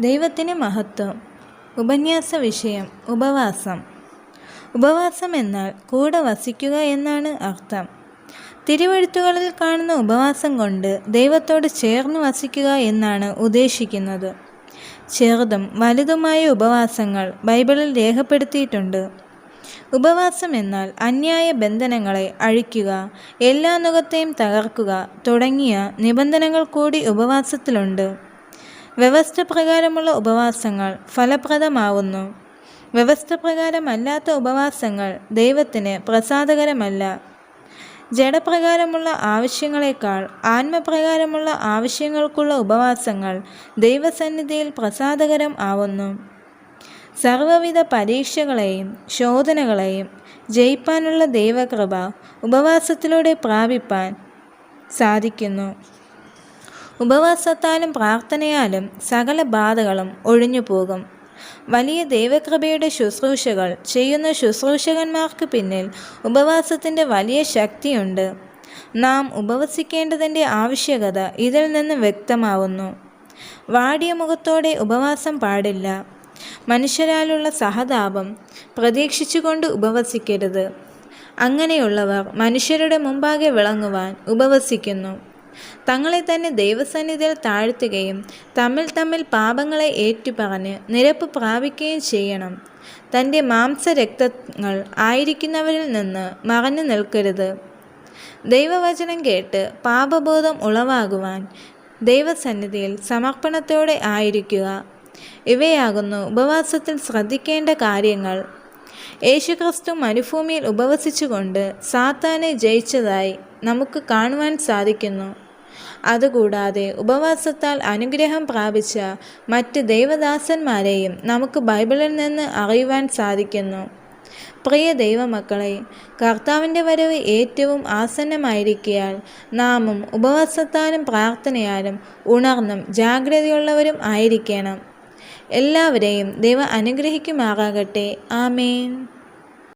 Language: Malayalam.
ദൈവത്തിന് മഹത്വം. ഉപന്യാസ വിഷയം ഉപവാസം. ഉപവാസം എന്നാൽ കൂടെ വസിക്കുക എന്നാണ് അർത്ഥം. തിരുവഴുത്തുകളിൽ കാണുന്ന ഉപവാസം കൊണ്ട് ദൈവത്തോട് ചേർന്ന് വസിക്കുക എന്നാണ് ഉദ്ദേശിക്കുന്നത്. ചെറുതും വലുതുമായ ഉപവാസങ്ങൾ ബൈബിളിൽ രേഖപ്പെടുത്തിയിട്ടുണ്ട്. ഉപവാസം എന്നാൽ അന്യായ ബന്ധനങ്ങളെ അഴിക്കുക എല്ലാ നുഖത്തെയും തകർക്കുക തുടങ്ങിയ നിബന്ധനകൾ കൂടി ഉപവാസത്തിലുണ്ട്. വ്യവസ്ഥ പ്രകാരമുള്ള ഉപവാസങ്ങൾ ഫലപ്രദമാവുന്നു. വ്യവസ്ഥ പ്രകാരമല്ലാത്ത ഉപവാസങ്ങൾ ദൈവത്തിന് പ്രസാദകരമല്ല. ജഡപ്രകാരമുള്ള ആവശ്യങ്ങളെക്കാൾ ആത്മപ്രകാരമുള്ള ആവശ്യങ്ങൾക്കുള്ള ഉപവാസങ്ങൾ ദൈവസന്നിധിയിൽ പ്രസാദകരം ആവുന്നു. സർവവിധ പരീക്ഷകളെയും ശോധനകളെയും ജയിപ്പാനുള്ള ദൈവകൃപ ഉപവാസത്തിലൂടെ പ്രാപിപ്പാൻ സാധിക്കുന്നു. ഉപവാസത്താലും പ്രാർത്ഥനയാലും സകല ബാധകളും ഒഴിഞ്ഞു പോകും. വലിയ ദൈവകൃപയുടെ ശുശ്രൂഷകൾ ചെയ്യുന്ന ശുശ്രൂഷകന്മാർക്ക് പിന്നിൽ ഉപവാസത്തിന്റെ വലിയ ശക്തിയുണ്ട്. നാം ഉപവസിക്കേണ്ടതിന്റെ ആവശ്യകത ഇതിൽ നിന്ന് വ്യക്തമാവുന്നു. വാടിയ മുഖത്തോടെ ഉപവാസം പാടില്ല. മനുഷ്യരാലുള്ള സഹതാപം പ്രതീക്ഷിച്ചുകൊണ്ട് ഉപവസിക്കരുത്. അങ്ങനെയുള്ളവർ മനുഷ്യരുടെ മുമ്പാകെ വിളങ്ങുവാൻ ഉപവസിക്കുന്നു. തങ്ങളെ തന്നെ ദൈവസന്നിധിയിൽ താഴ്ത്തുകയും തമ്മിൽ തമ്മിൽ പാപങ്ങളെ ഏറ്റുപറഞ്ഞ് നിരപ്പ് പ്രാപിക്കുകയും ചെയ്യണം. തന്റെ മാംസരക്തങ്ങൾ ആയിരിക്കുന്നവരിൽ നിന്ന് മറഞ്ഞു നിൽക്കരുത്. ദൈവവചനം കേട്ട് പാപബോധം ഉളവാകുവാൻ ദൈവസന്നിധിയിൽ സമർപ്പണത്തോടെ ആയിരിക്കുക. ഇവയാകുന്നു ഉപവാസത്തിൽ ശ്രദ്ധിക്കേണ്ട കാര്യങ്ങൾ. യേശുക്രിസ്തു മരുഭൂമിയിൽ ഉപവസിച്ചുകൊണ്ട് സാത്താനെ ജയിച്ചതായി നമുക്ക് കാണുവാൻ സാധിക്കുന്നു. അതുകൂടാതെ ഉപവാസത്താൽ അനുഗ്രഹം പ്രാപിച്ച മറ്റ് ദൈവദാസന്മാരെയും നമുക്ക് ബൈബിളിൽ നിന്ന് അറിയുവാൻ സാധിക്കുന്നു. പ്രിയ ദൈവമക്കളെ കർത്താവിന്റെ വരവ് ഏറ്റവും ആസന്നമായിരിക്കയാൽ നാമും ഉപവാസത്താലും പ്രാർത്ഥനയാലും ഉണർന്നും ജാഗ്രതയുള്ളവരും ആയിരിക്കണം. എല്ലാവരെയും ദൈവം അനുഗ്രഹിക്കുമാറാകട്ടെ. ആമേൻ.